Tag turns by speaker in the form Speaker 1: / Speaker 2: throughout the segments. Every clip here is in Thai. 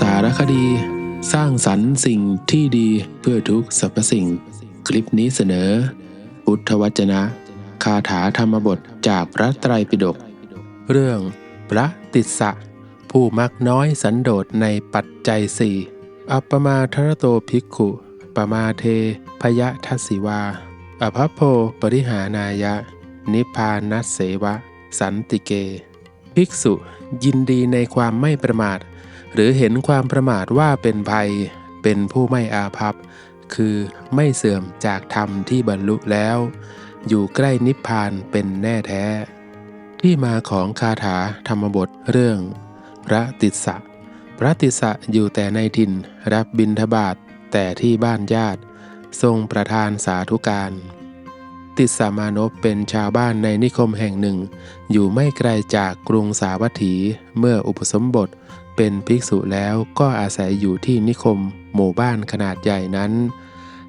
Speaker 1: สารคดี สร้างสรรค์สิ่งที่ดีเพื่อทุกสรรพสิ่ง คลิปนี้เสนอ พุทธวจนะ คาถาธรรมบทจากพระไตรปิฎกเรื่องพระติสสะ ผู้มักน้อยสันโดษในปัจจัยสี่อัปปมาทรโตภิกขุปมาเทพยทัสสิวาอภัพโพปริหานายะ นิพพานัสเสวะ สันติเก ภิกษุยินดีในความไม่ประมาท หรือเห็นความประมาทว่าเป็นภัย เป็นผู้ไม่อาภัพ คือไม่เสื่อมจากธรรมที่บรรลุแล้ว อยู่ใกล้นิพพานเป็นแน่แท้ ที่มาของคาถาธรรมบทเรื่อง พระติสสะพระติสสะอยู่แต่ในถิ่นรับบิณฑบาตแต่ที่บ้านญาติ ทรงประทานสาธุการ ติสสามานพเป็นชาวบ้านในนิคมแห่งหนึ่ง อยู่ไม่ไกลจากกรุงสาวัตถีเมื่ออุปสมบท เป็นภิกษุแล้วก็อาศัยอยู่ที่นิคม หมู่บ้านขนาดใหญ่นั้น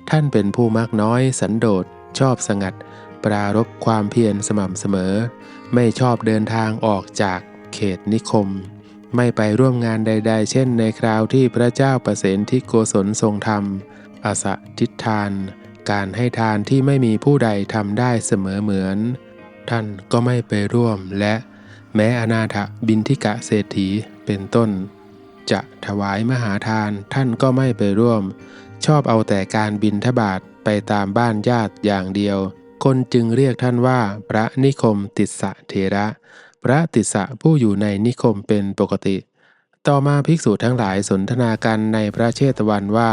Speaker 1: ท่านเป็นผู้มักน้อยสันโดษชอบสงัด ปรารบความเพียรสม่ำเสมอ ไม่ชอบเดินทางออกจากเขตนิคม ไม่ไปร่วมงานใด ๆ เช่น ในคราวที่พระเจ้าประเสนที่โกศลทรงธรรมอสะทิฏฐาน การให้ทานที่ไม่มีผู้ใดทำได้เสมอเหมือน ท่านก็ไม่ไปร่วมและแม้อนาถบินทิกะเศรษฐี เป็นต้น จะถวายมหาทานท่านก็ไม่ไปร่วม ชอบเอาแต่การบินทบาทไปตามบ้านญาติอย่างเดียว คนจึงเรียกท่านว่า พระนิคมติสสะเทระ พระติสสะผู้อยู่ในนิคมเป็นปกติต่อมาภิกษุทั้งหลายสนทนากันในพระเชตวันว่า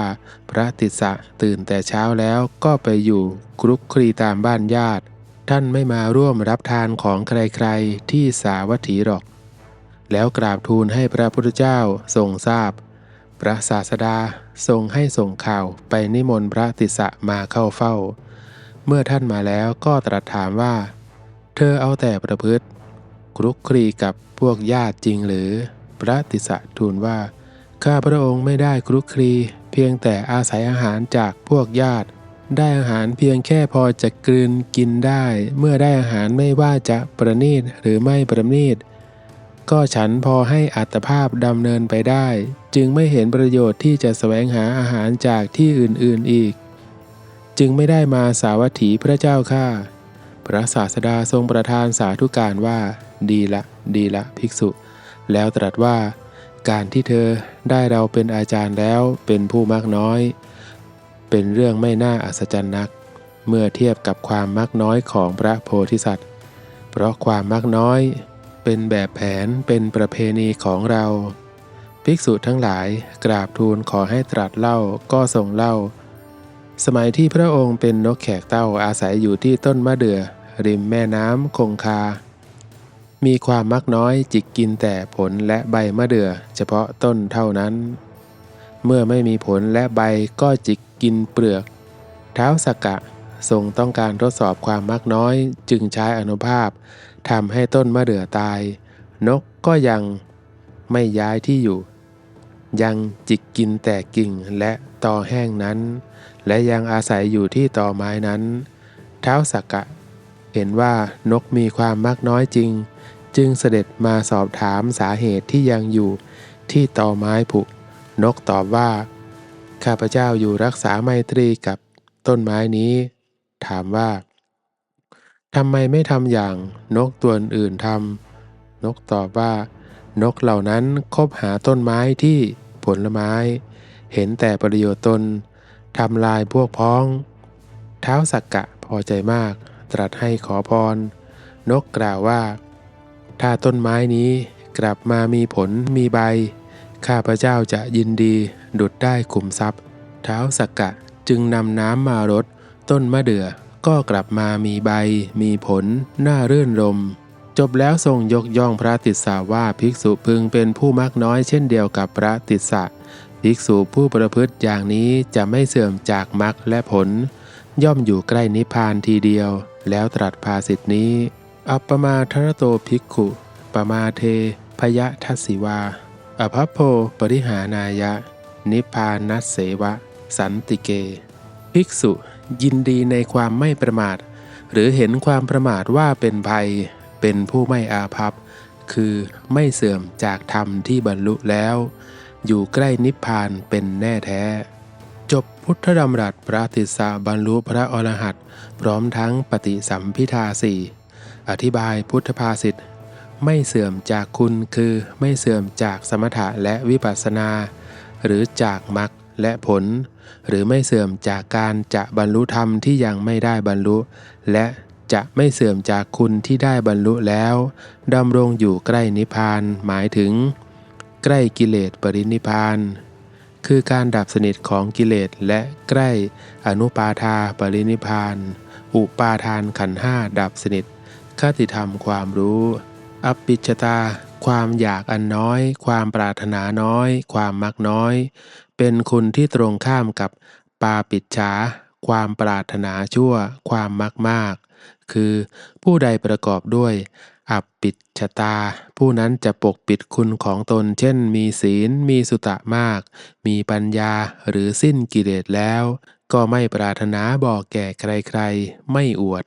Speaker 1: พระติสสะตื่นแต่เช้าแล้วก็ไปอยู่ครุกคลีตามบ้านญาติ ท่านไม่มาร่วมรับทานของใครๆที่สาวัตถีหรอก แล้วกราบทูลให้พระพุทธเจ้าทรงทราบพระศาสดาทรงให้ส่งข่าวไปนิมนต์พระติสะมาเข้าเฝ้า เมื่อท่านมาแล้วก็ตรัสถามว่า เธอเอาแต่ประพฤติครุกคลีกับพวกญาติจริงหรือ พระติสะทูลว่า ข้าพระองค์ไม่ได้ครุกคลีเพียงแต่อาศัยอาหารจากพวกญาติ ได้อาหารเพียงแค่พอจะกลืนกินได้ เมื่อได้อาหารไม่ว่าจะประณีตหรือไม่ประณีต ก็ฉันพอให้อัตภาพดำเนินไปได้ จึงไม่เห็นประโยชน์ที่จะแสวงหาอาหารจากที่อื่นๆอีก จึงไม่ได้มาสาวัตถีพระเจ้าข้าพระศาสดาทรงประทานสาธุการว่า ดีละ ดีละภิกษุ แล้วตรัสว่า การที่เธอได้เราเป็นอาจารย์แล้วเป็นผู้มากน้อย เป็นเรื่องไม่น่าอัศจรรย์นัก เมื่อเทียบกับความมักน้อยของพระโพธิสัตว์ เพราะความมักน้อย เป็นแบบแผนเป็นประเพณีของเรา ภิกษุทั้งหลายกราบทูลขอให้ตรัสเล่าก็ทรงเล่า สมัยที่พระองค์เป็นนกแขกเต้าอาศัยอยู่ที่ต้นมะเดื่อริมแม่น้ำคงคา มีความมักน้อยจิกกินแต่ผลและใบมะเดื่อเฉพาะต้นเท่านั้น เมื่อไม่มีผลและใบก็จิกกินเปลือก เท้าสกกะ ทรงต้องการทดสอบความมักน้อย จึงใช้อนุภาพทำให้ต้นมะเดื่อตาย นกก็ยังไม่ย้ายที่อยู่ ยังจิกกินแต่กิ่งและตอแห้งนั้น และยังอาศัยอยู่ที่ตอไม้นั้น เท้าสักกะ เห็นว่านกมีความมักน้อยจริง จึงเสด็จมาสอบถามสาเหตุที่ยังอยู่ที่ตอไม้ผุ นกตอบว่า ข้าพเจ้าอยู่รักษาไมตรีกับต้นไม้นี้ ถามว่าทำไมไม่ทำอย่างนกตัวอื่นทำนกตอบว่า นกเหล่านั้นคบหาต้นไม้ที่ผลไม้ เห็นแต่ประโยชน์ตนทำลายพวกพ้อง เท้าสักกะพอใจมาก ตรัสให้ขอพร นกกล่าวว่า ถ้าต้นไม้นี้กลับมามีผลมีใบ ข้าพระเจ้าจะยินดีดุดได้ขุมทรัพย์ เท้าสักกะจึงนำน้ำมารด ต้นมะเดื่อก็กลับมามีใบ มีผล น่ารื่นรม จบแล้วทรงยกย่องพระติสสาว่าภิกษุพึงเป็นผู้มักน้อยเช่นเดียวกับพระติสสะภิกษุผู้ประพฤติอย่างนี้จะไม่เสื่อมจากมรรคและผล ย่อมอยู่ใกล้นิพพานทีเดียว แล้วตรัสภาสิทธินี้ อัปปมาทรโตภิกขุปมาเท พยทัสสิวา อภัพโพปริหานายะ นิพพานัสเสวะ สันติเก ภิกษุ ยินดีในความไม่ประมาท หรือเห็นความประมาทว่าเป็นภัย เป็นผู้ไม่อาภัพ คือไม่เสื่อมจากธรรมที่บรรลุแล้ว อยู่ใกล้นิพพานเป็นแน่แท้ จบพุทธดำรัสพระติสสะบรรลุพระอรหัตพร้อมทั้งปฏิสัมพิทาสี่อธิบายพุทธภาษิตไม่เสื่อมจากคุณคือไม่เสื่อมจากสมถะและวิปัสสนา หรือจากมรรค และผล หรือไม่เสื่อมจากการจะบรรลุธรรมที่ยังไม่ได้บรรลุ และจะไม่เสื่อมจากคุณที่ได้บรรลุแล้วดำรงอยู่ใกล้นิพพานหมายถึง ใกล้กิเลสปรินิพพานคือการดับสนิทของกิเลสและใกล้อนุปาทาปรินิพาน อุปาทานขันห้าดับสนิทคติธรรมความรู้ อปปิชตา ความอยากอันน้อย ความปรารถนาน้อย ความมักน้อย เป็นคุณที่ตรงข้ามกับปาปิจฉาความปรารถนาชั่ว ความมักมาก คือผู้ใดประกอบด้วย อัปปิดชชตา ผู้นั้นจะปกปิดคุณของตน เช่น มีศีล มีสุตะมาก มีปัญญาหรือสิ้นกิเลสแล้ว ก็ไม่ปรารถนาบอกแก่ใครๆ ไม่อวด